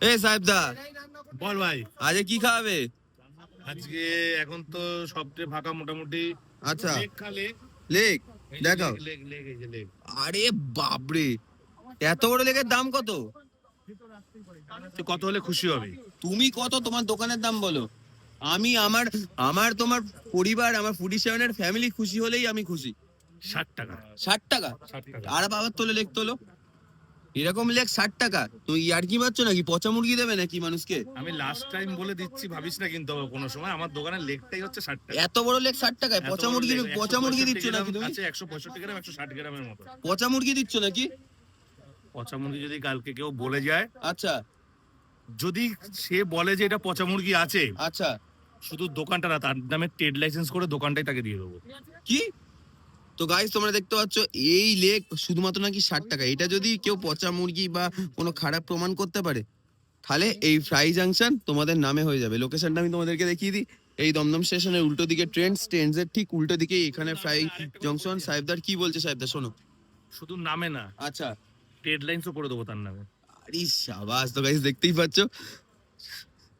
এ সাহেব দা বল ভাই। আজকে কি খাওয়াবে আজকে এখন তো সবচেয়ে ফাঁকা মোটামুটি। আচ্ছা। যে দেখাও। আরে বাপরে। এত বড় লেগের দাম কত? কত হলে খুশি হবি? তুমি কত? তোমার দোকানের দাম বলো। আমি আমার আমার তোমার পরিবার আমার ফুডি সেভেনের ফ্যামিলি খুশি হলেই আমি খুশি। ষাট টাকা। ষাট টাকা? ষাট আর বাবার তোলে লেগ তোলো। এরকম লেগ ষাট টাকা। তুমি ইয়ার কি পাচ্ছ নাকি? পচা মুরগি দেবে নাকি মানুষকে? আমি লাস্ট টাইম বলে দিচ্ছি ভাবিস না কিন্তু কোনো সময়। আমার দোকানের লেগটাই হচ্ছে ষাট টাকা। এত বড় লেগ ষাট টাকায়? পচা মুরগি পচা মুরগি দিচ্ছ নাকি তুমি? একশো পঁয়ষট্টি গ্রাম একশো ষাট গ্রামের মতো। পচা মুরগি দিচ্ছ নাকি? পচা মুরগি যদি কালকে কেউ বলে যায় আচ্ছা। যদি সে বলে যে এটা পচা মুরগি আছে আচ্ছা। শুধু দোকানটা না তার নামে ট্রেড লাইসেন্স করে দোকানটাই তাকে দিয়ে দেবো। কি? তো গাইস তোমরা দেখতে পাচ্ছ এই লেগ শুধুমাত্র নাকি ষাট টাকা। এটা যদি কেউ পচা মুরগি বা কোনো খারাপ প্রমাণ করতে পারে তাহলে এই ফ্রাই জাংশন তোমাদের নামে হয়ে যাবে। লোকেশনটা আমি তোমাদেরকে দেখিয়ে দিই। এই দমদম স্টেশনের উল্টো দিকে ট্রেন্ডস ট্রেন্ডসের ঠিক উল্টো দিকে এখানে ফ্রাই জংশন সাহেবদার কি বলছে সাহেবদার শোনো। শুধু নামে না। আচ্ছা। ট্রেড লাইন্সও করে দেবো তার নামে। আরে সাবাস তো গাইস দেখতেই পাচ্ছ?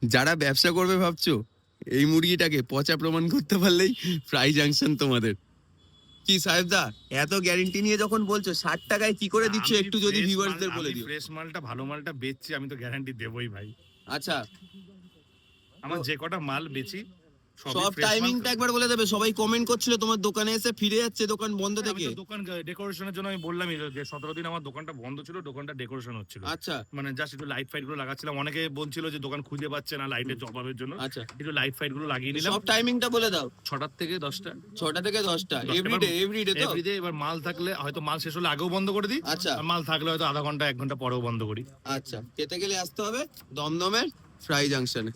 যারা ব্যবসা করবে ভাবছ এই মুরগিটাকে পচা প্রমাণ করতে পারলেই ফ্রাই জাংশন তোমাদের। কি সাহেবদা? এত গ্যারেন্টি নিয়ে যখন বলছো ষাট টাকায় কি করে দিচ্ছ একটু যদি ভিউয়ার্সদের বলে দিও। ফ্রেশ মালটা ভালো মালটা বেচছি আমি তো গ্যারান্টি দেবই ভাই। আচ্ছা। আমার যে কটা মাল বেচি সব টাইমিংটা একবার বলে দেবে। সবাই কমেন্ট করছিল তোমার দোকানে এসে ফিরে যাচ্ছে দোকান বন্ধ আমি থেকে দোকান ডেকোরেশনের জন্য আমি বললামই যে সতেরো দিন আমার দোকানটা বন্ধ ছিল দোকানটা ডেকোরেশন হচ্ছিল। আচ্ছা। মানে জাস্ট একটু লাইট ফাইটগুলো লাগাচ্ছিলাম। অনেকে বলছিল যে দোকান খুঁজে পাচ্ছে না লাইটের জবাবের জন্য। আচ্ছা। একটু লাইট ফাইটগুলো লাগিয়ে নিলাম। সব টাইমিংটা বলে দাও। ছটার থেকে দশটা। ছটা থেকে দশটা। দশটা এভরিডে এভরিডে তো? এভরিডে এবার মাল থাকলে হয়তো মাল শেষ হলে আগেও বন্ধ করে দিই। আচ্ছা। মাল থাকলে হয়তো আধা ঘণ্টা এক ঘণ্টা পরেও বন্ধ করি। আচ্ছা। খেতে গেলে আসতে হবে দমদমের ফ্রাই জাংশনে